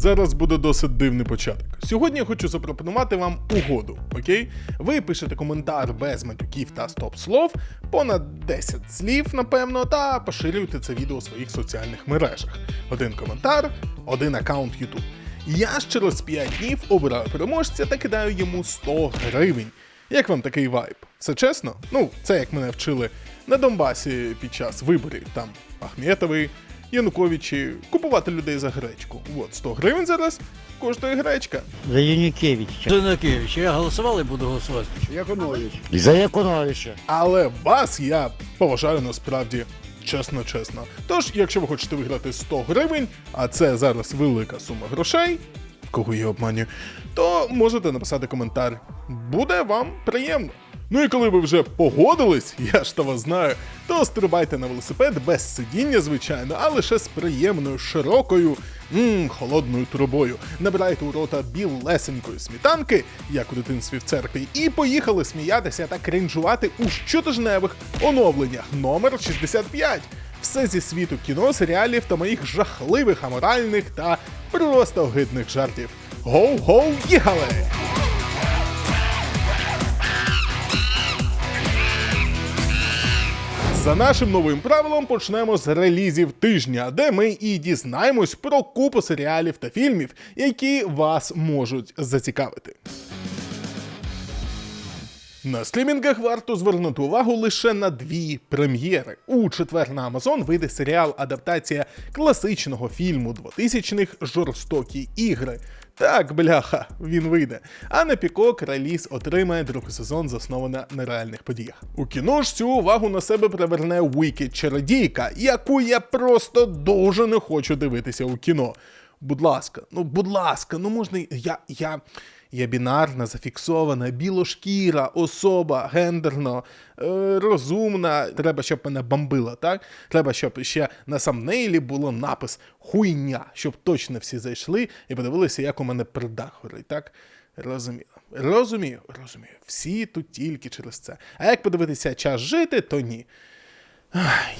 Зараз буде досить дивний початок. Сьогодні я хочу запропонувати вам угоду, окей? Ви пишете коментар без матюків та стоп-слов, понад 10 слів, напевно, та поширюєте це відео у своїх соціальних мережах. Один коментар, один аккаунт YouTube. Я ж через 5 днів обираю переможця та кидаю йому 100 гривень. Як вам такий вайб? Все чесно? Ну, це як мене вчили на Донбасі під час виборів. Там Ахметовий, Януковичі, купувати людей за гречку. От 100 гривень зараз коштує гречка. За Янукевича. Зинакевич, я голосував і буду голосувати. Яковлевич. І за Яковлевича. Але вас я поважаю насправді чесно, чесно. Тож, якщо ви хочете виграти 100 гривень, а це зараз велика сума грошей, кого я обманюю, то можете написати коментар. Буде вам приємно. Ну і коли ви вже погодились, я ж то вас знаю, то стрибайте на велосипед без сидіння, звичайно, а лише з приємною, широкою, м холодною трубою. Набирайте у рота білесенької смітанки, як у дитинстві в церкві, і поїхали сміятися та крінжувати у щотижневих оновленнях номер 65. Все зі світу кіно, серіалів та моїх жахливих, аморальних та просто огидних жартів. Гоу-гоу, їхали! За нашим новим правилом почнемо з релізів тижня, де ми і дізнаємось про купу серіалів та фільмів, які вас можуть зацікавити. На стрімінгах варто звернути увагу лише на дві прем'єри. У четвер на Амазон вийде серіал адаптація класичного фільму 2000-х Жорстокі ігри. Так, бляха, він вийде. А на Пікок реліз отримає другий сезон, заснований на реальних подіях. У кіно ж цю увагу на себе приверне Wicked Чародійка, яку я просто дуже не хочу дивитися у кіно. Будь ласка, ну будь ласка, ну можна. Я. я. Я бінарна, зафіксована, білошкіра, особа, гендерно, е, розумна. Треба, щоб мене бомбило, так? Треба, щоб ще на самнейлі було напис хуйня, щоб точно всі зайшли і подивилися, як у мене пердак горить, так? Розумію. Розумію, розумію. Всі тут тільки через це. А як подивитися час жити, то ні.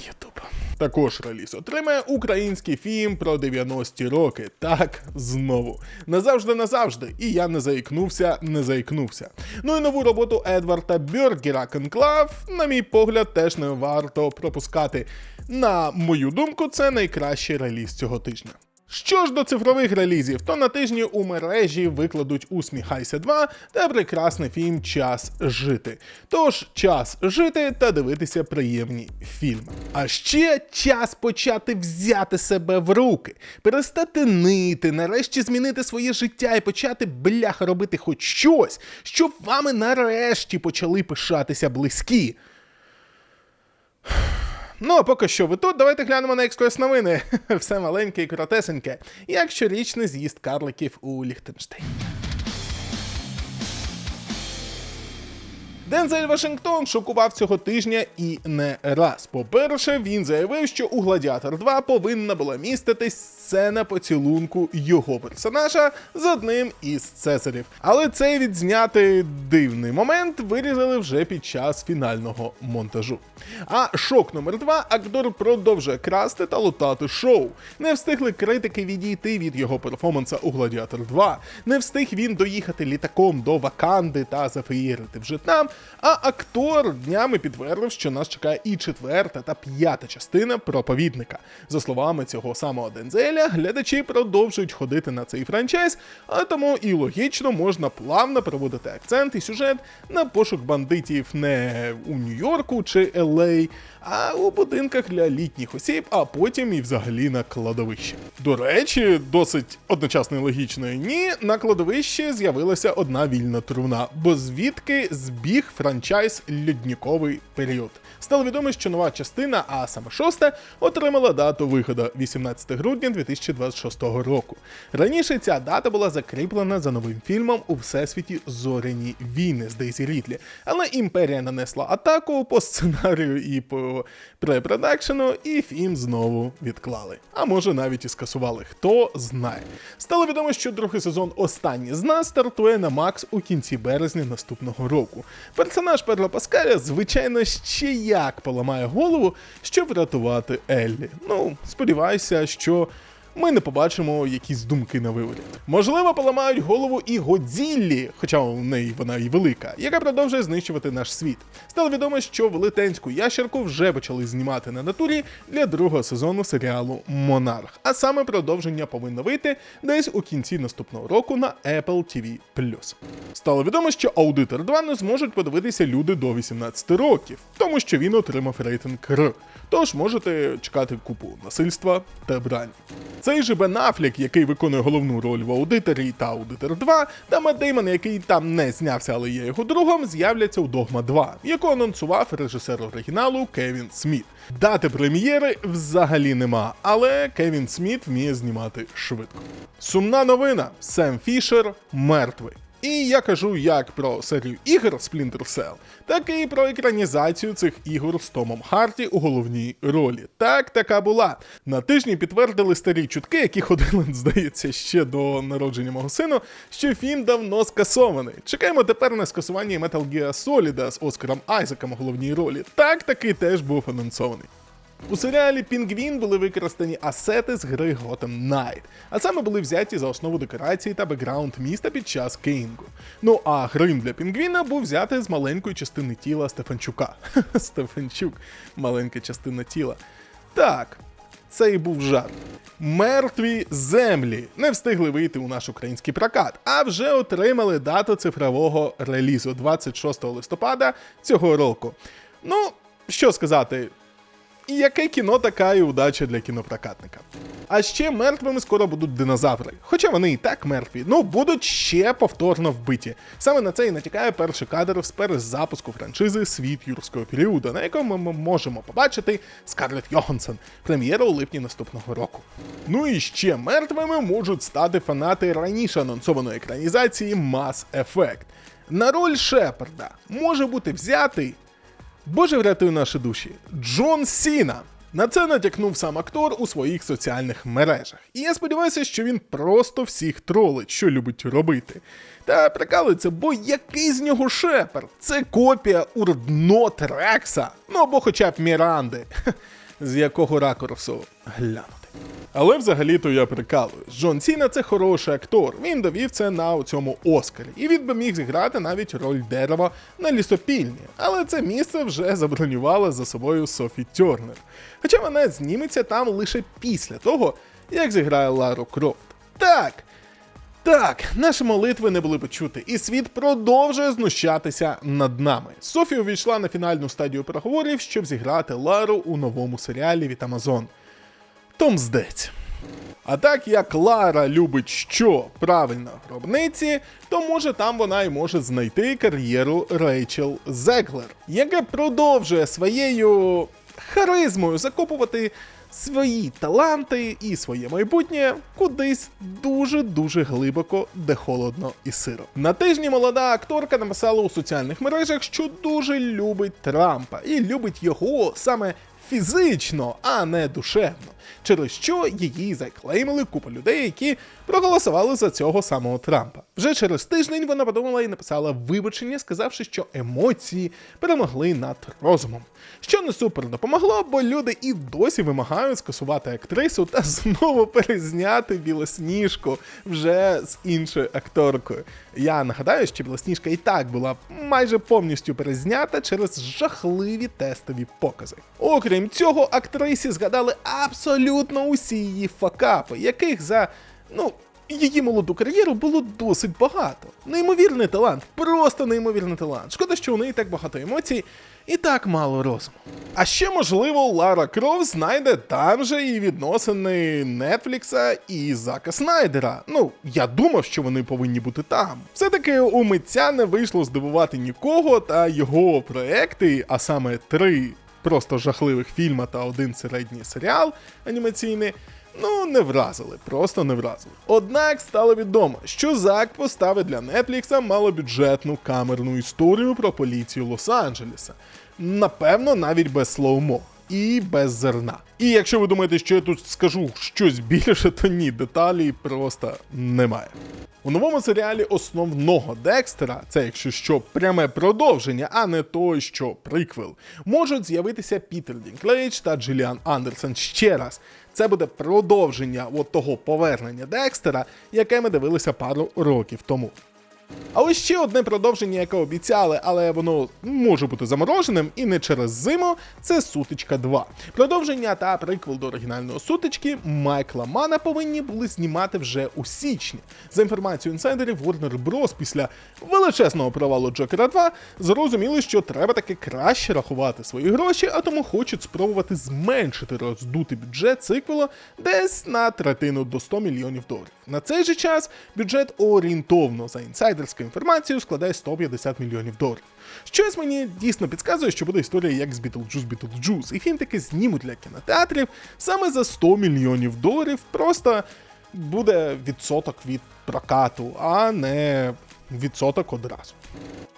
Ютуб. Також реліз отримає український фільм про 90-ті роки. Так, знову. Назавжди, назавжди. І я не заікнувся, не заікнувся. Ну і нову роботу Едварда Бергера Конклав, на мій погляд, теж не варто пропускати. На мою думку, це найкращий реліз цього тижня. Що ж до цифрових релізів, то на тижні у мережі викладуть Усміхайся 2 та прекрасний фільм Час жити. Тож час жити та дивитися приємні фільми. А ще час почати взяти себе в руки, перестати нити, нарешті змінити своє життя і почати бляха робити хоч щось, щоб вами нарешті почали пишатися близькі. Ну, а поки що ви тут, давайте глянемо на експрес новини. Все маленьке і коротесеньке, як щорічний з'їзд карликів у Ліхтенштейні. Дензель Вашингтон шокував цього тижня і не раз. По-перше, він заявив, що у Гладіатор 2 повинна була міститись сцена поцілунку його персонажа з одним із цесарів. Але цей відзнятий дивний момент вирізали вже під час фінального монтажу. А шок номер 2 актор продовжує красти та лутати шоу. Не встигли критики відійти від його перформанса у Гладіатор 2. Не встиг він доїхати літаком до Ваканди та зафеєрити в В'єтнам. А актор днями підтвердив, що нас чекає і четверта та п'ята частина проповідника. За словами цього самого Дензеля, глядачі продовжують ходити на цей франчайз, а тому і логічно можна плавно проводити акцент і сюжет на пошук бандитів не у Нью-Йорку чи Л.А., а у будинках для літніх осіб, а потім і взагалі на кладовищі. До речі, досить одночасно і логічно і ні, на кладовищі з'явилася одна вільна труна, бо звідки збіг франчайз Льодніковий період. Стало відомо, що нова частина, а саме шоста, отримала дату виходу 18 грудня 2026 року. Раніше ця дата була закріплена за новим фільмом у всесвіті Зоряні війни з Дейзі Рідлі. Але імперія нанесла атаку по сценарію і по препродакшену, і фільм знову відклали. А може навіть і скасували. Хто знає. Стало відомо, що другий сезон Останній з нас стартує на Макс у кінці березня наступного року. Персонаж Педро Паскаля, звичайно, ще як поламає голову, щоб врятувати Еллі. Ну, сподіваюся, що ми не побачимо якісь думки на виворі. Можливо, поламають голову і Годзіллі, хоча у неї вона і велика, яка продовжує знищувати наш світ. Стало відомо, що велетенську ящерку вже почали знімати на натурі для другого сезону серіалу Монарх. А саме продовження повинно вийти десь у кінці наступного року на Apple TV+. Стало відомо, що Аудитор 2 не зможуть подивитися люди до 18 років, тому що він отримав рейтинг. Тож можете чекати купу насильства та брань. Цей же Бен Афлік, який виконує головну роль в аудиторі та Аудитор 2, та Мет Деймон, який там не знявся, але є його другом, з'являться у Догма 2, яку анонсував режисер оригіналу Кевін Сміт. Дати прем'єри взагалі нема, але Кевін Сміт вміє знімати швидко. Сумна новина: Сем Фішер мертвий. І я кажу як про серію ігор Splinter Cell, так і про екранізацію цих ігор з Томом Харті у головній ролі. Так, така була. На тижні підтвердили старі чутки, які ходили, здається, ще до народження мого сину, що фільм давно скасований. Чекаємо тепер на скасування Metal Gear Solid з Оскаром Айзеком у головній ролі. Так, таки теж був анонсований. У серіалі Пінгвін були використані асети з гри Gotham Knight, а саме були взяті за основу декорації та бекграунд міста під час Кейнгу. Ну а грим для Пінгвіна був взятий з маленької частини тіла Стефанчука. Стефанчук, маленька частина тіла. Так, це і був жарт. Мертві землі не встигли вийти у наш український прокат, а вже отримали дату цифрового релізу 26 листопада цього року. Ну, що сказати, і яке кіно така і удача для кінопрокатника. А ще мертвими скоро будуть динозаври. Хоча вони і так мертві, ну будуть ще повторно вбиті. Саме на це і натякає перший кадр з перезапуску франшизи Світ юрського періоду, на якому ми можемо побачити Скарлетт Йоханссон, прем'єра у липні наступного року. Ну і ще мертвими можуть стати фанати раніше анонсованої екранізації Mass Effect. На роль Шепарда може бути взятий Боже врятуй наші душі. Джон Сіна. На це натякнув сам актор у своїх соціальних мережах. І я сподіваюся, що він просто всіх тролить, що любить робити. Та прикалується, бо який з нього шепер? Це копія урдно Рекса, ну або хоча б Міранди. З якого ракурсу глянути. Але взагалі-то я прикалую. Джон Сіна це хороший актор. Він довів це на цьому Оскарі. І він би міг зіграти навіть роль дерева на лісопільні. Але це місце вже забронювала за собою Софі Тернер. Хоча вона зніметься там лише після того, як зіграє Лару Крофт. Так. Так, наші молитви не були почути, і світ продовжує знущатися над нами. Софі увійшла на фінальну стадію переговорів, щоб зіграти Лару у новому серіалі від Amazon. Том здеться. А так як Лара любить що правильно гробниці, то може там вона й може знайти кар'єру Рейчел Зеглер, яка продовжує своєю харизмою закопувати свої таланти і своє майбутнє кудись дуже-дуже глибоко, де холодно і сиро. На тижні молода акторка написала у соціальних мережах, що дуже любить Трампа і любить його саме фізично, а не душевно, через що її заклеймили купа людей, які проголосували за цього самого Трампа. Вже через тиждень вона подумала і написала вибачення, сказавши, що емоції перемогли над розумом. Що не супер допомогло, бо люди і досі вимагають скасувати актрису та знову перезняти білосніжку вже з іншою акторкою. Я нагадаю, що білосніжка і так була майже повністю перезнята через жахливі тестові покази. Окрім цього, актрисі згадали абсолютно усі її факапи, яких за ну. Її молоду кар'єру було досить багато. Неймовірний талант, просто неймовірний талант. Шкода, що у неї так багато емоцій і так мало розуму. А ще, можливо, Лара Кров знайде там же і відносини Нетфлікса і Зака Снайдера. Ну, я думав, що вони повинні бути там. Все-таки у митця не вийшло здивувати нікого, та його проекти, а саме три просто жахливих фільма та один середній серіал анімаційний. Ну, не вразили, просто не вразили. Однак стало відомо, що Зак поставить для Нетфлікса малобюджетну камерну історію про поліцію Лос-Анджелеса. Напевно, навіть без слоумо. І без зерна. І якщо ви думаєте, що я тут скажу щось більше, то ні, деталей просто немає. У новому серіалі основного Декстера, це якщо що пряме продовження, а не той, що приквел, можуть з'явитися Пітер Дінклейдж та Джиліан Андерсон ще раз. Це буде продовження от того повернення Декстера, яке ми дивилися пару років тому. А ось ще одне продовження, яке обіцяли, але воно може бути замороженим і не через зиму. Це Сутичка 2. Продовження та приквел до оригінальної сутички Майкла Мана повинні були знімати вже у січні. За інформацією інсайдерів, Warner Bros. після величезного провалу Джокера 2 зрозуміли, що треба таки краще рахувати свої гроші, а тому хочуть спробувати зменшити роздутий бюджет циквела десь на третину до 100 мільйонів доларів. На цей же час бюджет орієнтовно за інсайдерською інформацією складає 150 мільйонів доларів. Щось мені дійсно підказує, що буде історія як з Beetlejuice Beetlejuice, і фільм таки знімуть для кінотеатрів саме за 100 мільйонів доларів. Просто буде відсоток від прокату, а не відсоток одразу.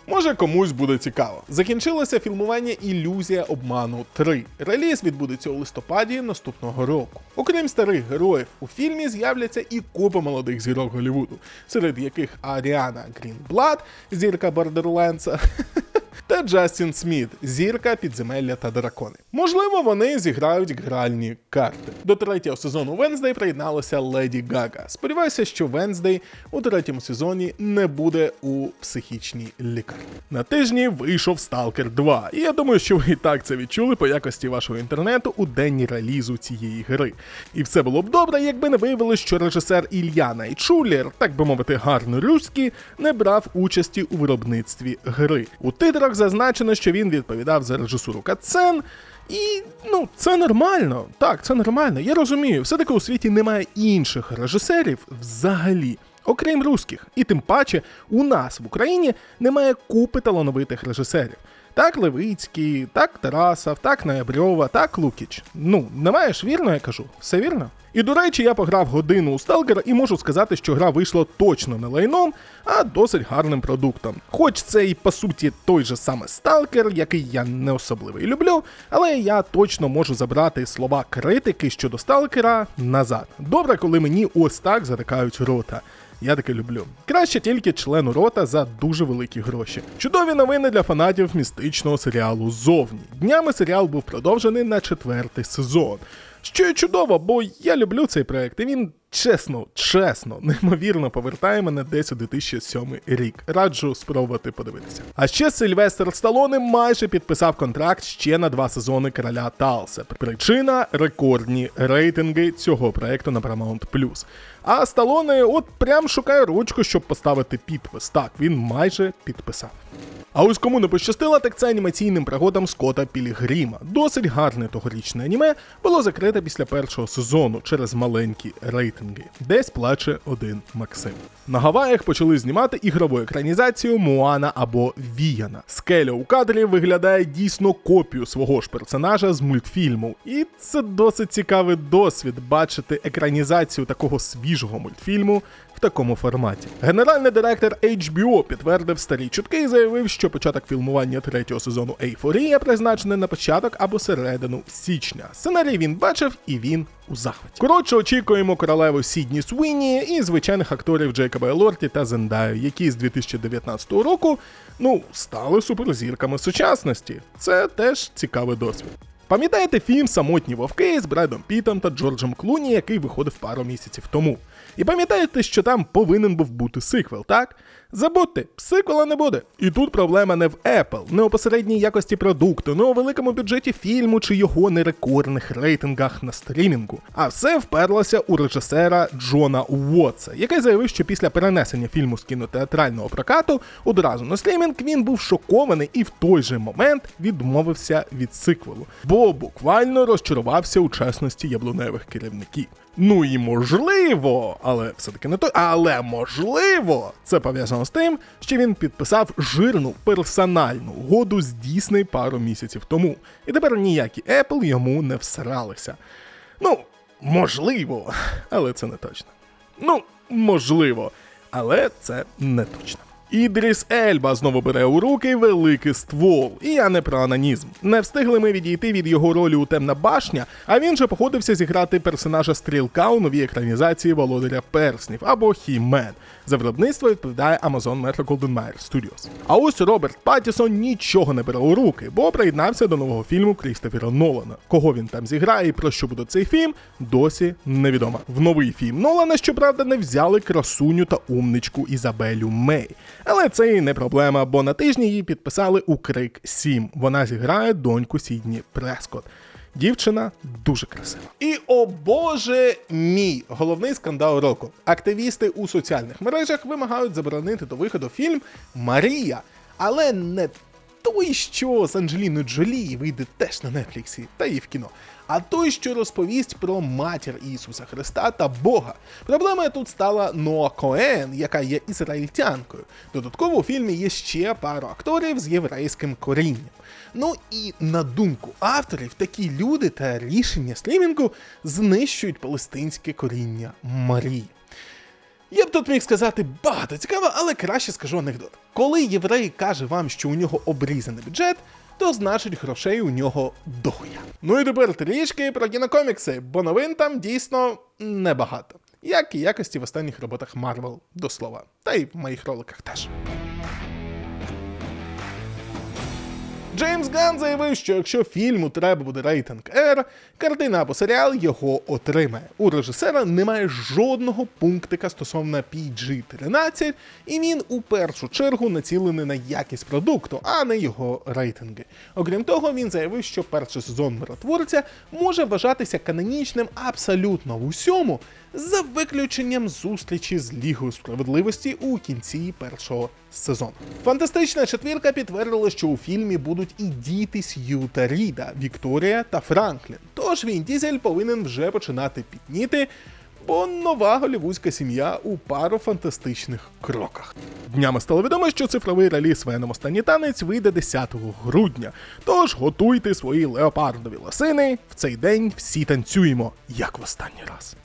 Може комусь буде цікаво. Закінчилося фільмування Ілюзія обману 3. Реліз відбудеться у листопаді наступного року. Окрім старих героїв, у фільмі з'являться і купа молодих зірок Голлівуду, серед яких Аріана Грінблад, зірка Бордерлендса, та Джастін Сміт, зірка підземелля та дракони. Можливо, вони зіграють гральні карти. До третього сезону Венздей приєдналася Леді Гага. Сподіваюся, що Венздей у третьому сезоні не буде у психічній лікарні. На тижні вийшов Stalker 2, і я думаю, що ви і так це відчули по якості вашого інтернету у день релізу цієї гри. І все було б добре, якби не виявилось, що режисер Ілья Найчулєр, так би мовити, гарно руський, не брав участі у виробництві гри. У титрах зазначено, що він відповідав за режисуру катсцен, і ну, це нормально. Так, це нормально. Я розумію, все-таки у світі немає інших режисерів взагалі. Окрім русських, і тим паче у нас в Україні немає купи талановитих режисерів. Так Левицький, так Тарасов, так Ноябрьова, так Лукіч. Ну, немає ж вірно, я кажу, все вірно. І до речі, я пограв годину у Сталкера і можу сказати, що гра вийшла точно не лайном, а досить гарним продуктом. Хоч це і по суті той же саме Сталкер, який я не особливо і люблю, але я точно можу забрати слова критики щодо Сталкера назад. Добре, коли мені ось так затикають рота. Я таке люблю. Краще тільки члену рота за дуже великі гроші. Чудові новини для фанатів містичного серіалу Зовні. Днями серіал був продовжений на четвертий сезон. Що й чудово, бо я люблю цей проект, і він чесно, чесно, неймовірно повертає мене десь у 2007 рік. Раджу спробувати подивитися. А ще Сильвестр Сталоне майже підписав контракт ще на два сезони короля Талса. Причина рекордні рейтинги цього проекту на Paramount+. А Сталоне от прям шукає ручку, щоб поставити підпис. Так, він майже підписав. А ось кому не пощастило, так це анімаційним пригодам Скота Пілігрима. Досить гарне тогорічне аніме було закрите після першого сезону через маленькі рейтинги. Десь плаче один Максим. На Гаваях почали знімати ігрову екранізацію Муана або Віяна. Скеля у кадрі виглядає дійсно копію свого ж персонажа з мультфільму. І це досить цікавий досвід бачити екранізацію такого свіжого мультфільму такому форматі. Генеральний директор HBO підтвердив старі чутки і заявив, що початок фільмування третього сезону Ейфорія призначений на початок або середину січня. Сценарій він бачив і він у захваті. Коротше, очікуємо королеву Сідні Суіні і звичайних акторів Джейкоба Елорті та Зендаю, які з 2019 року ну стали суперзірками сучасності. Це теж цікавий досвід. Пам'ятаєте фільм Самотні вовки з Бредом Пітом та Джорджем Клуні, який виходив пару місяців тому? І пам'ятаєте, що там повинен був бути сиквел, так? Забудьте, сиквела не буде. І тут проблема не в Apple, не у посередній якості продукту, не у великому бюджеті фільму чи його нерекордних рейтингах на стрімінгу. А все вперлося у режисера Джона Уотса, який заявив, що після перенесення фільму з кінотеатрального прокату одразу на стрімінг він був шокований і в той же момент відмовився від сиквелу, бо буквально розчарувався у чесності яблуневих керівників. Ну і можливо, але все-таки не то. Але можливо, це пов'язано з тим, що він підписав жирну персональну угоду з Дісней пару місяців тому. І тепер ніякі Apple йому не всралися. Ну, можливо, але це не точно. Ну, можливо, але це не точно. Ідріс Ельба знову бере у руки великий ствол. І я не про анонізм. Не встигли ми відійти від його ролі у темна башня, а він же походився зіграти персонажа стрілка у новій екранізації Володаря Перснів або Хі-Мен. За виробництво відповідає Amazon Metro Golden Mayer Studios. А ось Роберт Паттісон нічого не бере у руки, бо приєднався до нового фільму Крістофера Нолана. Кого він там зіграє і про що буде цей фільм, досі невідомо. В новий фільм Нолана, щоправда, не взяли красуню та умничку Ізабелю Мей. Але це і не проблема, бо на тижні її підписали у Крик 7. Вона зіграє доньку Сідні Прескот. Дівчина дуже красива. І о боже мій головний скандал року. Активісти у соціальних мережах вимагають заборонити до виходу фільм Марія, але не той, що з Анджеліною Джолі вийде теж на Нетфліксі та і в кіно, а той, що розповість про матір Ісуса Христа та Бога. Проблемою тут стала Ноа Коен, яка є ізраїльтянкою. Додатково у фільмі є ще пару акторів з єврейським корінням. Ну і на думку авторів, такі люди та рішення стрімінгу знищують палестинське коріння Марії. Я б тут міг сказати багато цікаво, але краще скажу анекдот. Коли єврей каже вам, що у нього обрізаний бюджет, то значить грошей у нього дохуя. Ну і тепер трішки про кінокомікси, бо новин там дійсно небагато. Як і якості в останніх роботах Марвел, до слова, та й в моїх роликах теж. Джеймс Ган заявив, що якщо фільму треба буде рейтинг R, картина або серіал його отримає. У режисера немає жодного пунктика стосовно PG-13, і він у першу чергу націлений на якість продукту, а не його рейтинги. Окрім того, він заявив, що перший сезон миротворця може вважатися канонічним абсолютно в усьому, за виключенням зустрічі з Лігою справедливості у кінці першого сезону. Фантастична четвірка підтвердила, що у фільмі будуть і діти Сьюта Ріда, Вікторія та Франклін. Тож Він Дізель повинен вже починати пітніти. Бо нова голівудська сім'я у пару фантастичних кроках. Днями стало відомо, що цифровий реліз Веном Останній танець вийде 10 грудня. Тож готуйте свої леопардові лосини. В цей день всі танцюємо, як в останній раз.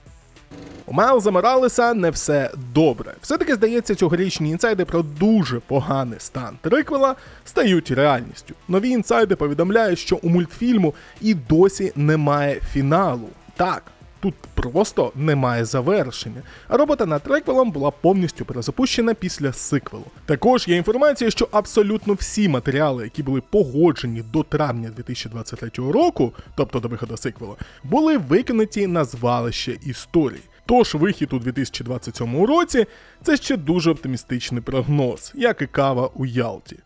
У Майлза Моралеса не все добре. Все-таки здається, цьогорічні інсайди про дуже поганий стан триквела стають реальністю. Нові інсайди повідомляють, що у мультфільму і досі немає фіналу. Так. Тут просто немає завершення, а робота над треквелом була повністю перезапущена після сиквелу. Також є інформація, що абсолютно всі матеріали, які були погоджені до травня 2023 року, тобто до виходу сиквелу, були викинуті на звалище історії. Тож вихід у 2027 році це ще дуже оптимістичний прогноз, як і кава у Ялті.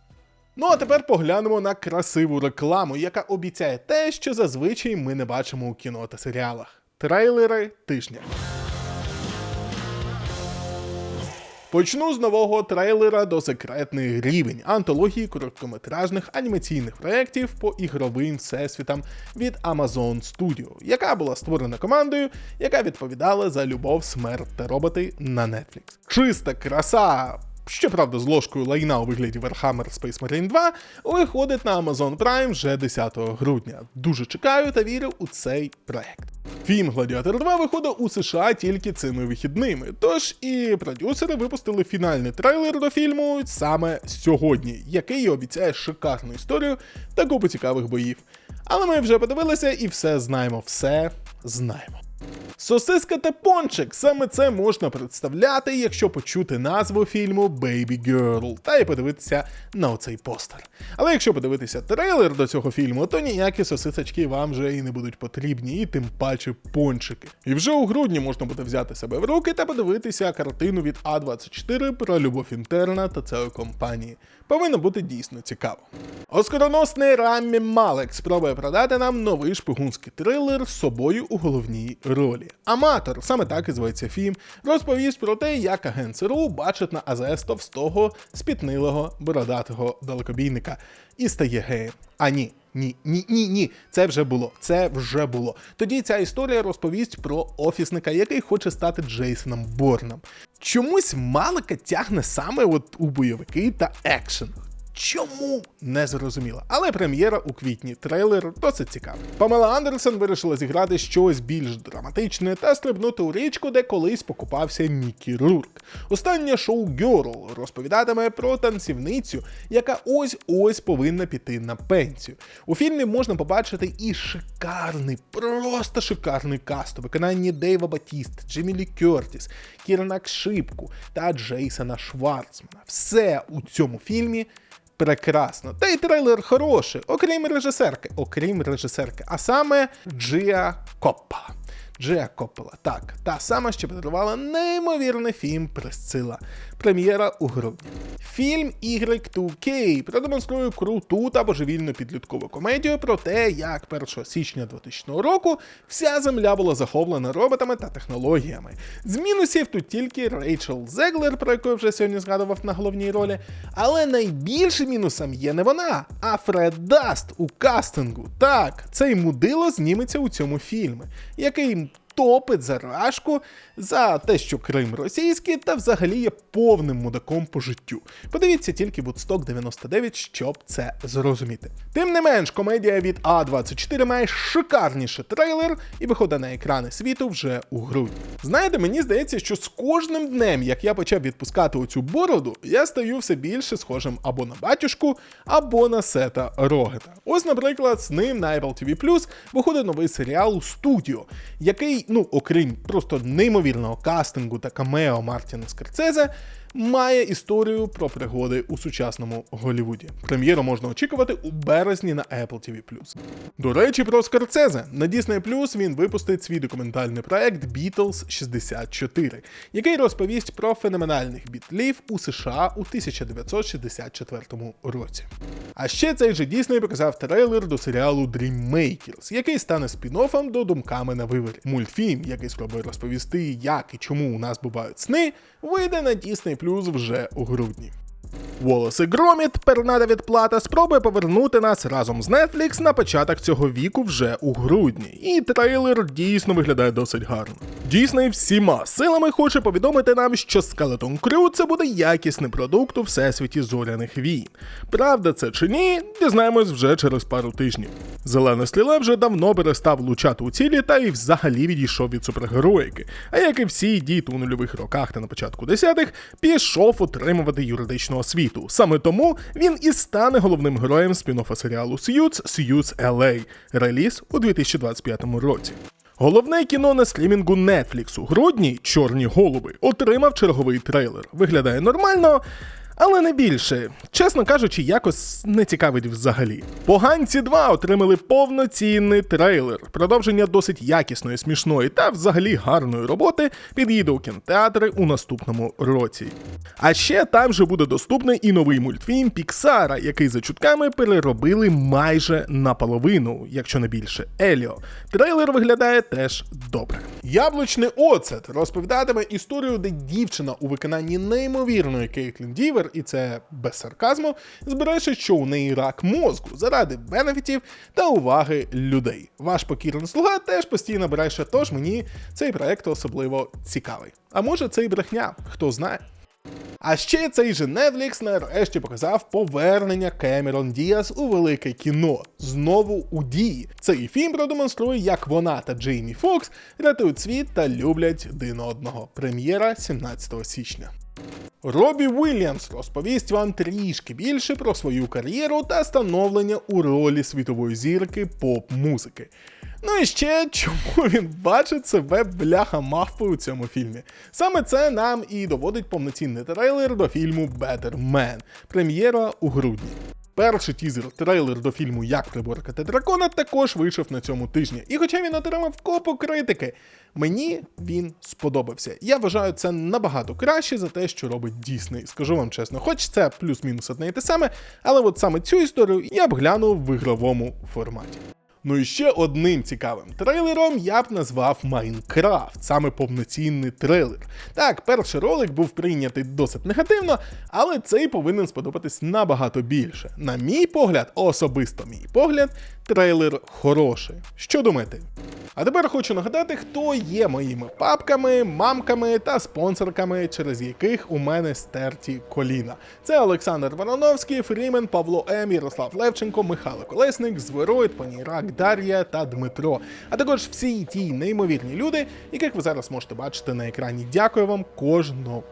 Ну а тепер поглянемо на красиву рекламу, яка обіцяє те, що зазвичай ми не бачимо у кіно та серіалах. Трейлери тижня. Почну з нового трейлера до секретний рівень антології короткометражних анімаційних проєктів по ігровим всесвітам від Amazon Studio, яка була створена командою, яка відповідала за любов, смерть та роботи на Netflix. Чиста краса. Щоправда, з ложкою лайна у вигляді Warhammer Space Marine 2 виходить на Amazon Prime вже 10 грудня. Дуже чекаю та вірю у цей проект. Фільм Гладіатор 2 виходить у США тільки цими вихідними, тож і продюсери випустили фінальний трейлер до фільму саме сьогодні, який обіцяє шикарну історію та купу цікавих боїв. Але ми вже подивилися і все знаємо, все знаємо. Сосиска та пончик саме це можна представляти, якщо почути назву фільму Baby Girl та й подивитися на оцей постер. Але якщо подивитися трейлер до цього фільму, то ніякі сосисочки вам вже і не будуть потрібні, і тим паче пончики. І вже у грудні можна буде взяти себе в руки та подивитися картину від А24 про любов інтерна та цієї компанії. Повинно бути дійсно цікаво. Оскароносний Раммі Малек спробує продати нам новий шпигунський трилер з собою у головній ролі. Аматор, саме так і зветься фільм, розповість про те, як агент СРУ бачить на АЗС товстого, спітнилого, бородатого далекобійника і стає геєм. А ні. Ні, ні, ні, ні, це вже було. Це вже було. Тоді ця історія розповість про офісника, який хоче стати Джейсоном Борном. Чомусь Малика тягне саме от у бойовики та екшен. Чому не зрозуміло, але прем'єра у квітні трейлер досить цікавий. Памела Андерсон вирішила зіграти щось більш драматичне та стрибнути у річку, де колись покупався Мікі Рурк. Останнє шоу Герл розповідатиме про танцівницю, яка ось ось повинна піти на пенсію. У фільмі можна побачити і шикарний, просто шикарний каст у виконанні Дейва Батіст, Джемі Лі Кертіс, Кірана Кшипку та Джейсона Шварцмана. Все у цьому фільмі прекрасно. Та й трейлер хороший, окрім режисерки, окрім режисерки, а саме Джия Коппа. Джия Коппола, так, та сама, що подарувала неймовірний фільм Пресцила. Прем'єра у грудні. Фільм Y2K продемонструє круту та божевільну підліткову комедію про те, як 1 січня 2000 року вся земля була захоплена роботами та технологіями. З мінусів тут тільки Рейчел Зеглер, про яку я вже сьогодні згадував на головній ролі. Але найбільшим мінусом є не вона, а Фред Даст у кастингу. Так, цей мудило зніметься у цьому фільмі, який топить за рашку за те, що Крим російський, та взагалі є повним мудаком по життю. Подивіться тільки Woodstock 99, щоб це зрозуміти. Тим не менш, комедія від А24 має шикарніший трейлер і виходить на екрани світу вже у грудні. Знаєте, мені здається, що з кожним днем, як я почав відпускати оцю бороду, я стаю все більше схожим або на батюшку, або на сета Рогета. Ось, наприклад, з ним на Apple TV виходить новий серіал Студіо, який, ну, окрім просто неймовірного кастингу та камео Мартіна Скорцезе, має історію про пригоди у сучасному Голлівуді. Прем'єру можна очікувати у березні на Apple TV+. До речі, про Скорцезе. На Disney він випустить свій документальний проект Beatles 64, який розповість про феноменальних бітлів у США у 1964 році. А ще цей же Disney показав трейлер до серіалу Dreammakers, який стане спін-оффом до думками на виворі. Мультфільм, який спробує розповісти, як і чому у нас бувають сни, вийде на Disney Plus вже у грудні. Волос і Громіт, пернада відплата, спробує повернути нас разом з Netflix на початок цього віку вже у грудні. І трейлер дійсно виглядає досить гарно. Дійсно, всіма силами хоче повідомити нам, що Skeleton Crew це буде якісний продукт у всесвіті зоряних війн. Правда це чи ні, дізнаємось вже через пару тижнів. Зелений стріле вже давно перестав влучати у цілі та і взагалі відійшов від супергероїки, а як і всі діти у нульових роках та на початку десятих, пішов отримувати юридичну світу. Саме тому він і стане головним героєм спін-оффа серіалу Сьюз Сьюз LA, реліз у 2025 році. Головне кіно на стрімінгу Netflix у грудні Чорні голуби отримав черговий трейлер. Виглядає нормально. Але не більше, чесно кажучи, якось не цікавить взагалі. Поганці 2 отримали повноцінний трейлер, продовження досить якісної, смішної та взагалі гарної роботи під'їде у кінотеатри у наступному році. А ще там же буде доступний і новий мультфільм Піксара, який за чутками переробили майже наполовину, якщо не більше, Еліо. Трейлер виглядає теж добре. Яблучний оцет розповідатиме історію, де дівчина у виконанні неймовірної Кейтлін Дівер, і це без сарказму, збереше, що у неї рак мозку заради бенефітів та уваги людей. Ваш покірний слуга теж постійно бреше, тож мені цей проект особливо цікавий. А може це і брехня, хто знає. А ще цей же Netflix нарешті показав повернення Кемерон Діас у велике кіно. Знову у дії. Цей фільм продемонструє, як вона та Джеймі Фокс рятують світ та люблять один одного. Прем'єра 17 січня. Робі Уільямс розповість вам трішки більше про свою кар'єру та становлення у ролі світової зірки поп-музики. Ну і ще чому він бачить себе бляха мавпою у цьому фільмі. Саме це нам і доводить повноцінний трейлер до фільму Better Man, прем'єра у грудні. Перший тізер трейлер до фільму Як приборкати дракона також вийшов на цьому тижні. І хоча він отримав копу критики, мені він сподобався. Я вважаю це набагато краще за те, що робить Дісней. Скажу вам чесно, хоч це плюс-мінус одне і те саме, але от саме цю історію я б глянув в ігровому форматі. Ну і ще одним цікавим трейлером я б назвав Майнкрафт, саме повноцінний трейлер. Так, перший ролик був прийнятий досить негативно, але цей повинен сподобатись набагато більше. На мій погляд, особисто мій погляд, трейлер хороший. Що думаєте? А тепер хочу нагадати, хто є моїми папками, мамками та спонсорками, через яких у мене стерті коліна. Це Олександр Вороновський, Фрімен, Павло М, Ярослав Левченко, Михайло Колесник, Звероїд, Панірак, Дар'я та Дмитро. А також всі ті неймовірні люди, яких ви зараз можете бачити на екрані. Дякую вам кожному.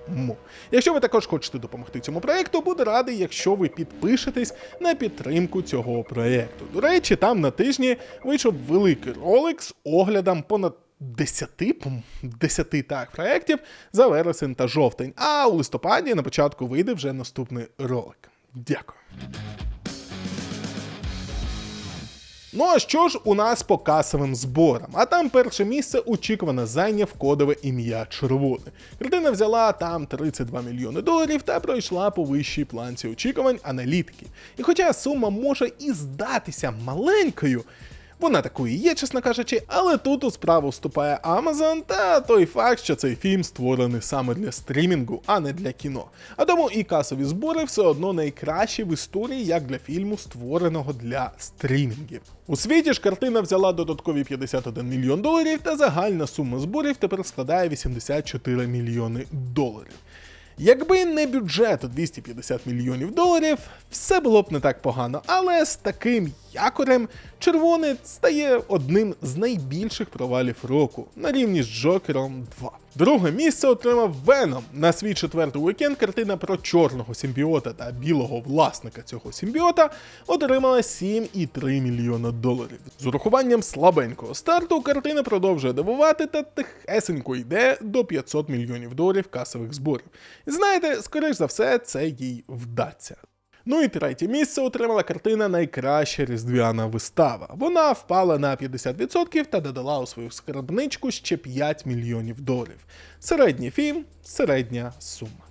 Якщо ви також хочете допомогти цьому проєкту, буду радий, якщо ви підпишетесь на підтримку цього проєкту. До речі, там на тижні вийшов великий ролик з оглядом понад 10, пом- 10 так, проєктів за вересень та жовтень. А у листопаді на початку вийде вже наступний ролик. Дякую. Ну а що ж у нас по касовим зборам? А там перше місце очікувано зайняв кодове ім'я Червоне. Картина взяла там 32 мільйони доларів та пройшла по вищій планці очікувань аналітики. І хоча сума може і здатися маленькою. Вона такою є, чесно кажучи, але тут у справу вступає Amazon та той факт, що цей фільм створений саме для стрімінгу, а не для кіно. А тому і касові збори все одно найкращі в історії, як для фільму, створеного для стрімінгів. У світі ж картина взяла додаткові 51 мільйон доларів, та загальна сума зборів тепер складає 84 мільйони доларів. Якби не бюджет у 250 мільйонів доларів, все було б не так погано, але з таким якорем червоний стає одним з найбільших провалів року на рівні з Джокером 2. Друге місце отримав Веном. На свій четвертий уікенд картина про чорного симбіота та білого власника цього симбіота отримала 7,3 мільйона доларів. З урахуванням слабенького старту картина продовжує дивувати та тихесенько йде до 500 мільйонів доларів касових зборів. Знаєте, скоріш за все, це їй вдасться. Ну і третє місце отримала картина Найкраща різдвяна вистава. Вона впала на 50% та додала у свою скарбничку ще 5 мільйонів доларів. Середній фільм, середня сума.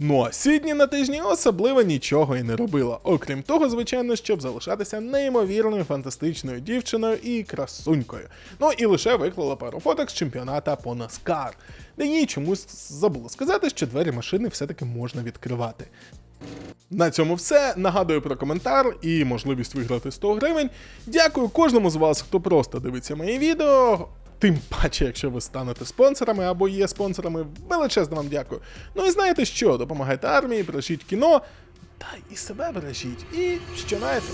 Ну а Сідні на тижні особливо нічого і не робила, окрім того, звичайно, щоб залишатися неймовірною фантастичною дівчиною і красунькою. Ну і лише виклала пару фоток з чемпіоната по Наскар, де чомусь забуло сказати, що двері машини все-таки можна відкривати. На цьому все. Нагадую про коментар і можливість виграти 100 гривень. Дякую кожному з вас, хто просто дивиться мої відео. Тим паче, якщо ви станете спонсорами або є спонсорами, величезно вам дякую. Ну і знаєте що, допомагайте армії, бережіть кіно, та і себе бережіть. І що знаєте.